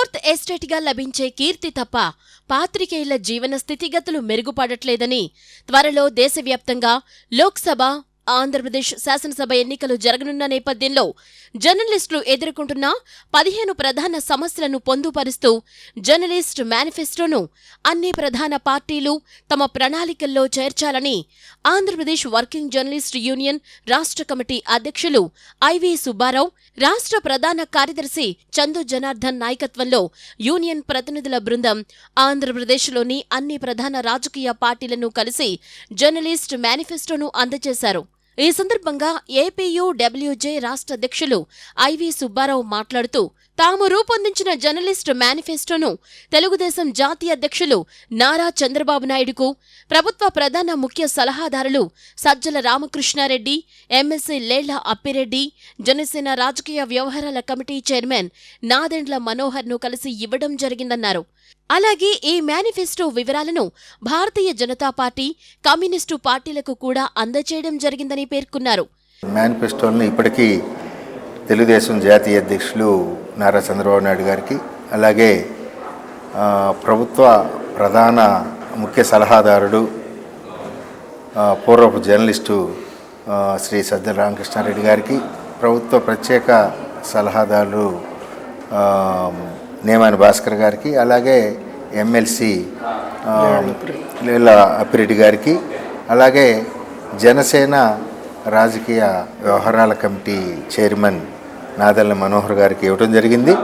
Fourth ఎస్టేట్గా లభించే కీర్తి తప్ప పాత్రికేయుల జీవన స్థితిగతులు మెరుగుపడట్లేదని త్వరలో దేశవ్యాప్తంగా లోక్సభ ఆంధ్రప్రదేశ్ శాసనసభ ఎన్నికలు జరగనున్న నేపథ్యంలో జర్నలిస్టులు ఎదుర్కొంటున్న పదిహేను ప్రధాన సమస్యలను పొందుపరుస్తూ జర్నలిస్ట్ మేనిఫెస్టోను అన్ని ప్రధాన పార్టీలు తమ ప్రణాళికల్లో చేర్చాలని ఆంధ్రప్రదేశ్ వర్కింగ్ జర్నలిస్ట్ యూనియన్ రాష్ట్ర కమిటీ అధ్యక్షులు ఐవి సుబ్బారావు రాష్ట్ర ప్రధాన కార్యదర్శి చందు జనార్దన్ నాయకత్వంలో యూనియన్ ప్రతినిధుల బృందం ఆంధ్రప్రదేశ్లోని అన్ని ప్రధాన రాజకీయ పార్టీలను కలిసి జర్నలిస్ట్ మేనిఫెస్టోను అందజేశారు. ఈ సందర్భంగా ఏపీయూడబ్ల్యూజే రాష్ట్ర అధ్యక్షులు ఐవి సుబ్బారావు మాట్లాడుతూ తాము రూపొందించిన జర్నలిస్ట్ మేనిఫెస్టోను తెలుగుదేశం జాతీయ అధ్యక్షులు నారా చంద్రబాబు నాయుడుకు ప్రభుత్వ ప్రధాన ముఖ్య సలహాదారులు సజ్జల రామకృష్ణారెడ్డి ఎమ్మెల్సీ లేళ్ళ అప్పిరెడ్డి జనసేన రాజకీయ వ్యవహారాల కమిటీ చైర్మన్ నాదెండ్ల మనోహర్ను కలిసి ఇవ్వడం జరిగిందన్నారు. అలాగే ఈ మేనిఫెస్టో వివరాలను భారతీయ జనతా పార్టీ కమ్యూనిస్టు పార్టీలకు కూడా అందజేయడం జరిగిందని పేర్కొన్నారు. మేనిఫెస్టోని ఇప్పటికీ తెలుగుదేశం జాతీయ అధ్యక్షులు నారా చంద్రబాబు నాయుడు గారికి అలాగే ప్రభుత్వ ప్రధాన ముఖ్య సలహాదారుడు పూర్వపు జర్నలిస్టు శ్రీ సజ్జల రామకృష్ణారెడ్డి గారికి ప్రభుత్వ ప్రత్యేక సలహాదారులు నేమాని భాస్కర్ గారికి అలాగే ఎమ్మెల్సీ లేల అప్పిరెడ్డి గారికి అలాగే జనసేన రాజకీయ వ్యవహారాల కమిటీ చైర్మన్ నాదల్ల మనోహర్ గారికి ఇవ్వడం జరిగింది.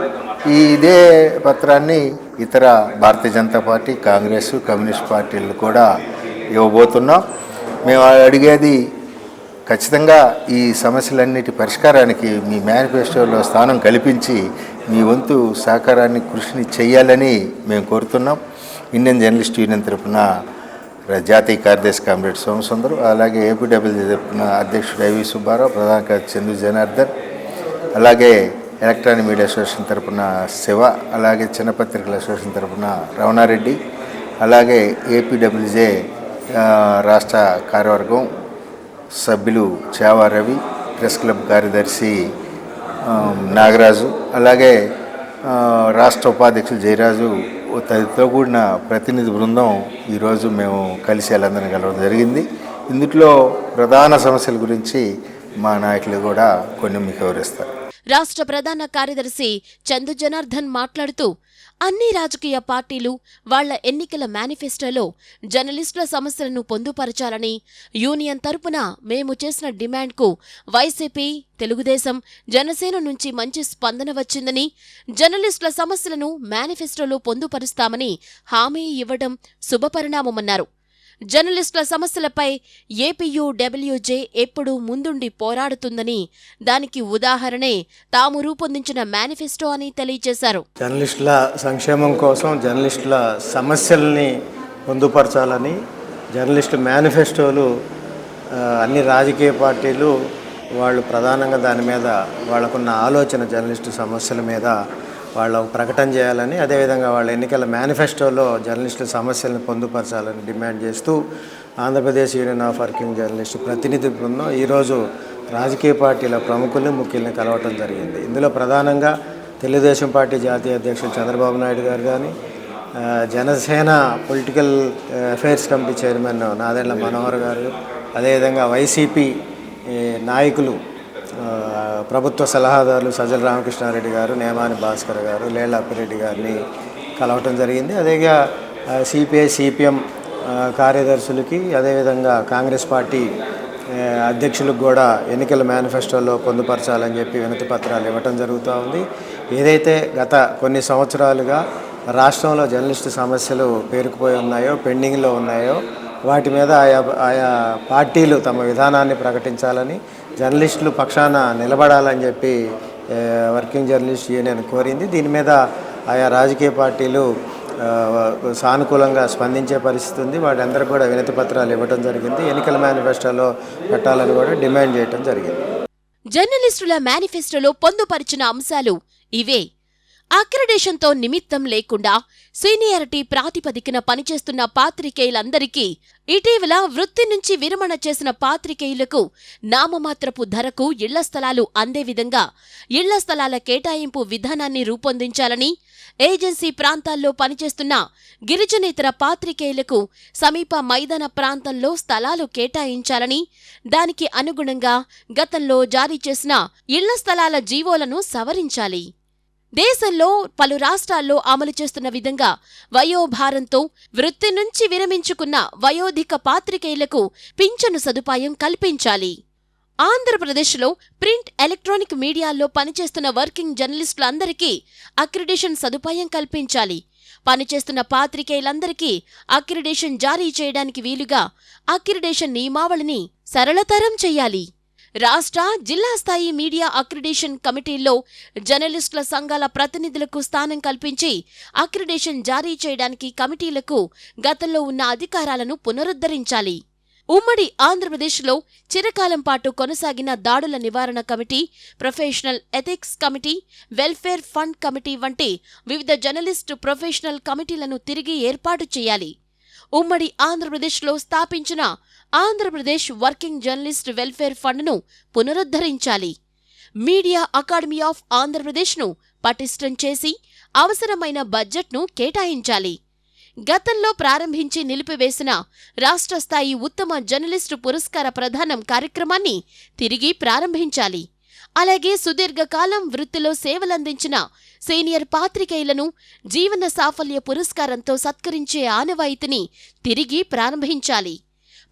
ఈ ఇదే పత్రాన్ని ఇతర భారతీయ జనతా పార్టీ కాంగ్రెస్ కమ్యూనిస్ట్ పార్టీలు కూడా ఇవ్వబోతున్నాం. మేము అడిగేది ఖచ్చితంగా ఈ సమస్యలన్నిటి పరిష్కారానికి మీ మేనిఫెస్టోలో స్థానం కల్పించి మీ వంతు సహకారాన్ని కృషిని చేయాలని మేము కోరుతున్నాం. ఇండియన్ జర్నలిస్ట్ యూనియన్ తరఫున జాతీయ కార్యదర్శి కామ్రేడ్ సోమసుందర్ అలాగే ఏపీడబ్ల్యూ తరఫున అధ్యక్షుడు ఐవి సుబ్బారావు ప్రధాన కార్యదర్శి చందు జనార్దన్ అలాగే ఎలక్ట్రానిక్ మీడియా అసోసియేషన్ తరఫున శివ అలాగే చిన్న పత్రికల అసోసియేషన్ తరఫున రమణారెడ్డి అలాగే ఏపీడబ్ల్యూజే రాష్ట్ర కార్యవర్గం సభ్యులు చావా రవి ప్రెస్ క్లబ్ కార్యదర్శి నాగరాజు అలాగే రాష్ట్ర ఉపాధ్యక్షులు జయరాజు తదితో కూడిన ప్రతినిధి బృందం ఈరోజు మేము కలిసి వాళ్ళందరినీ కలవడం జరిగింది. ఇందులో ప్రధాన సమస్యల గురించి మా నాయకులు కూడా కొన్ని మీకు వివరిస్తారు. రాష్ట్ర ప్రధాన కార్యదర్శి చందు జనార్దన్ మాట్లాడుతూ అన్ని రాజకీయ పార్టీలు వాళ్ళ ఎన్నికల మేనిఫెస్టోలో జర్నలిస్టుల సమస్యలను పొందుపరచాలని యూనియన్ తరపున మేము చేసిన డిమాండ్కు వైసీపీ తెలుగుదేశం జనసేన నుంచి మంచి స్పందన వచ్చిందని జర్నలిస్టుల సమస్యలను మేనిఫెస్టోలో పొందుపరుస్తామని హామీ ఇవ్వడం శుభపరిణామమన్నారు. జర్నలిస్టుల సమస్యలపై ఏపీయూడబ్ల్యూజే ఎప్పుడూ ముందుండి పోరాడుతుందని దానికి ఉదాహరణే తాము రూపొందించిన మేనిఫెస్టో అని తెలియజేశారు. జర్నలిస్టుల సంక్షేమం కోసం జర్నలిస్టుల సమస్యల్ని పొందుపరచాలని జర్నలిస్టు మేనిఫెస్టోలు అన్ని రాజకీయ పార్టీలు వాళ్ళు ప్రధానంగా దాని మీద వాళ్ళకున్న ఆలోచన జర్నలిస్టు సమస్యల మీద వాళ్ళ ప్రకటన చేయాలని అదేవిధంగా వాళ్ళ ఎన్నికల మేనిఫెస్టోలో జర్నలిస్టుల సమస్యలను పొందుపరచాలని డిమాండ్ చేస్తూ Andhra Pradesh union of working journalist ప్రతినిధి బృందం ఈరోజు రాజకీయ పార్టీల ప్రముఖుల్ని ముఖ్యుల్ని కలవటం జరిగింది. ఇందులో ప్రధానంగా తెలుగుదేశం పార్టీ జాతీయ అధ్యక్షులు చంద్రబాబు నాయుడు గారు కానీ Janasena political affairs committee chairman Nadendla Manohar గారు అదేవిధంగా వైసీపీ నాయకులు ప్రభుత్వ సలహాదారులు సజ్జల రామకృష్ణారెడ్డి గారు నేమాని భాస్కర్ గారు లేళ్ళ అప్పిరెడ్డి గారిని కలవటం జరిగింది. అదేగా సిపిఐ సిపిఎం కార్యదర్శులకి అదేవిధంగా కాంగ్రెస్ పార్టీ అధ్యక్షులకు కూడా ఎన్నికల మేనిఫెస్టోలో పొందుపరచాలని చెప్పి వినతి పత్రాలు ఇవ్వటం జరుగుతూ ఉంది. ఏదైతే గత కొన్ని సంవత్సరాలుగా రాష్ట్రంలో జర్నలిస్టు సమస్యలు పేరుకుపోయి ఉన్నాయో పెండింగ్లో ఉన్నాయో వాటి మీద ఆయా ఆయా పార్టీలు తమ విధానాన్ని ప్రకటించాలని జర్నలిస్టులు పక్షాన నిలబడాలని చెప్పి వర్కింగ్ జర్నలిస్ట్ యూనియన్ కోరింది. దీని మీద ఆయా రాజకీయ పార్టీలు సానుకూలంగా స్పందించే పరిస్థితి ఉంది. వాళ్ళందరూ కూడా వినతి పత్రాలు ఇవ్వడం జరిగింది. ఎన్నికల మేనిఫెస్టోలో పెట్టాలని కూడా డిమాండ్ చేయడం జరిగింది. జర్నలిస్టుల మేనిఫెస్టోలో పొందుపరిచిన అంశాలు ఇవే. అక్రిడేషన్తో నిమిత్తం లేకుండా సీనియారిటీ ప్రాతిపదికన పనిచేస్తున్న పాత్రికేయులందరికీ ఇటీవల వృత్తి నుంచి విరమణ చేసిన పాత్రికేయులకు నామమాత్రపు ధరకు ఇళ్ళ స్థలాలు అందే విధంగా ఇళ్ళ స్థలాల కేటాయింపు విధానాన్ని రూపొందించాలని ఏజెన్సీ ప్రాంతాల్లో పనిచేస్తున్న గిరిజనేతర పాత్రికేయులకు సమీప మైదాన ప్రాంతంలో స్థలాలు కేటాయించాలని దానికి అనుగుణంగా గతంలో జారీ చేసిన ఇళ్ళ స్థలాల జీవోలను సవరించాలి. దేశంలో పలు రాష్ట్రాల్లో అమలు చేస్తున్న విధంగా వయోభారంతో వృత్తి నుంచి విరమించుకున్న వయోధిక పాత్రికేయులకు పింఛను సదుపాయం కల్పించాలి. ఆంధ్రప్రదేశ్లో ప్రింట్ ఎలక్ట్రానిక్ మీడియాల్లో పనిచేస్తున్న వర్కింగ్ జర్నలిస్టులందరికీ అక్రిడేషన్ సదుపాయం కల్పించాలి. పనిచేస్తున్న పాత్రికేయులందరికీ అక్రిడేషన్ జారీ చేయడానికి వీలుగా అక్రిడేషన్ నియమావళిని సరళతరం చెయ్యాలి రాష్ట్ర జిల్లా స్థాయి మీడియా అక్రిడేషన్ కమిటీల్లో జర్నలిస్టుల సంఘాల ప్రతినిధులకు స్థానం కల్పించి అక్రిడేషన్ జారీ చేయడానికి కమిటీలకు గతంలో ఉన్న అధికారాలను పునరుద్ధరించాలి. ఉమ్మడి ఆంధ్రప్రదేశ్లో చిరకాలం పాటు కొనసాగిన దాడుల నివారణ committee professional ethics committee welfare fund committee వంటి వివిధ జర్నలిస్టు ప్రొఫెషనల్ కమిటీలను తిరిగి ఏర్పాటు చేయాలి. ఉమ్మడి ఆంధ్రప్రదేశ్లో స్థాపించిన ఆంధ్రప్రదేశ్ వర్కింగ్ జర్నలిస్ట్ వెల్ఫేర్ ఫండ్ను పునరుద్ధరించాలి. మీడియా అకాడమీ ఆఫ్ ఆంధ్రప్రదేశ్ను పటిష్టం చేసి అవసరమైన బడ్జెట్ను కేటాయించాలి. గతంలో ప్రారంభించి నిలిపివేసిన రాష్ట్ర స్థాయి ఉత్తమ జర్నలిస్టు పురస్కార ప్రధానం కార్యక్రమాన్ని తిరిగి ప్రారంభించాలి. అలాగే సుదీర్ఘకాలం వృత్తిలో సేవలందించిన సీనియర్ పాత్రికేయులను జీవన సాఫల్య పురస్కారంతో సత్కరించే ఆనవాయితీని తిరిగి ప్రారంభించాలి.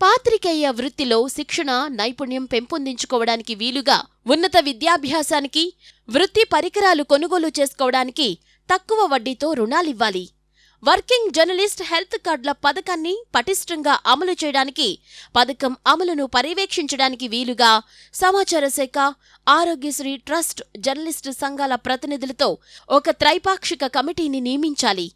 పాత్రికేయ వృత్తిలో శిక్షణ నైపుణ్యం పెంపొందించుకోవడానికి వీలుగా ఉన్నత విద్యాభ్యాసానికి వృత్తి పరికరాలు కొనుగోలు చేసుకోవడానికి తక్కువ వడ్డీతో రుణాలివ్వాలి. వర్కింగ్ జర్నలిస్ట్ హెల్త్ కార్డుల పథకాన్ని పటిష్టంగా అమలు చేయడానికి పథకం అమలును పర్యవేక్షించడానికి వీలుగా సమాచార శాఖ ఆరోగ్యశ్రీ ట్రస్ట్ జర్నలిస్టు సంఘాల ప్రతినిధులతో ఒక త్రైపాక్షిక కమిటీని నియమించాలి.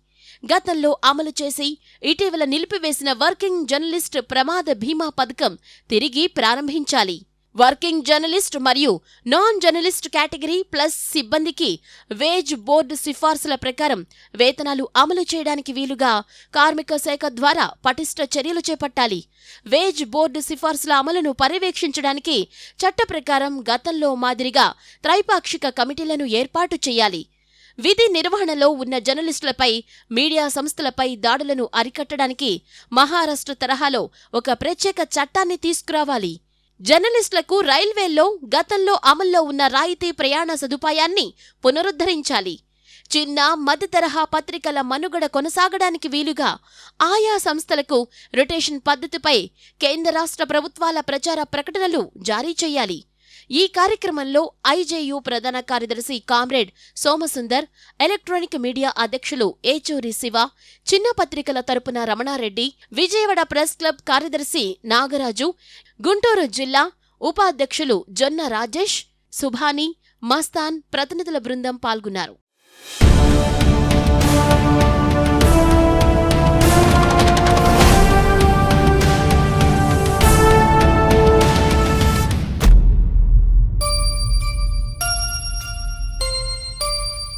గతంలో అమలు చేసి ఇటీవల నిలిపివేసిన వర్కింగ్ జర్నలిస్ట్ ప్రమాద బీమా పథకం తిరిగి ప్రారంభించాలి. వర్కింగ్ జర్నలిస్ట్ మరియు నాన్ జర్నలిస్ట్ కేటగిరీ ప్లస్ సిబ్బందికి వేజ్ బోర్డు సిఫార్సుల ప్రకారం వేతనాలు అమలు చేయడానికి వీలుగా కార్మిక శాఖ ద్వారా పటిష్ట చర్యలు చేపట్టాలి. వేజ్ బోర్డు సిఫార్సుల అమలును పర్యవేక్షించడానికి చట్ట ప్రకారం గతంలో మాదిరిగా త్రైపాక్షిక కమిటీలను ఏర్పాటు చేయాలి. విధి నిర్వహణలో ఉన్న జర్నలిస్టులపై మీడియా సంస్థలపై దాడులను అరికట్టడానికి మహారాష్ట్ర తరహాలో ఒక ప్రత్యేక చట్టాన్ని తీసుకురావాలి. జర్నలిస్టులకు రైల్వేల్లో గతంలో అమల్లో ఉన్న రాయితీ ప్రయాణ సదుపాయాన్ని పునరుద్ధరించాలి. చిన్న మధ్య తరహా పత్రికల మనుగడ కొనసాగడానికి వీలుగా ఆయా సంస్థలకు రొటేషన్ పద్ధతిపై కేంద్ర రాష్ట్ర ప్రభుత్వాల ప్రచార ప్రకటనలు జారీ చేయాలి. ఈ కార్యక్రమంలో ఐజేయు ప్రధాన కార్యదర్శి కామ్రేడ్ సోమసుందర్ ఎలక్ట్రానిక్ మీడియా అధ్యక్షులు ఏచూరి శివ చిన్న పత్రికల తరపున రమణారెడ్డి విజయవాడ ప్రెస్ క్లబ్ కార్యదర్శి నాగరాజు గుంటూరు జిల్లా ఉపాధ్యక్షులు జొన్న రాజేష్ సుభాని మస్తాన్ ప్రతినిధుల బృందం పాల్గొన్నారు.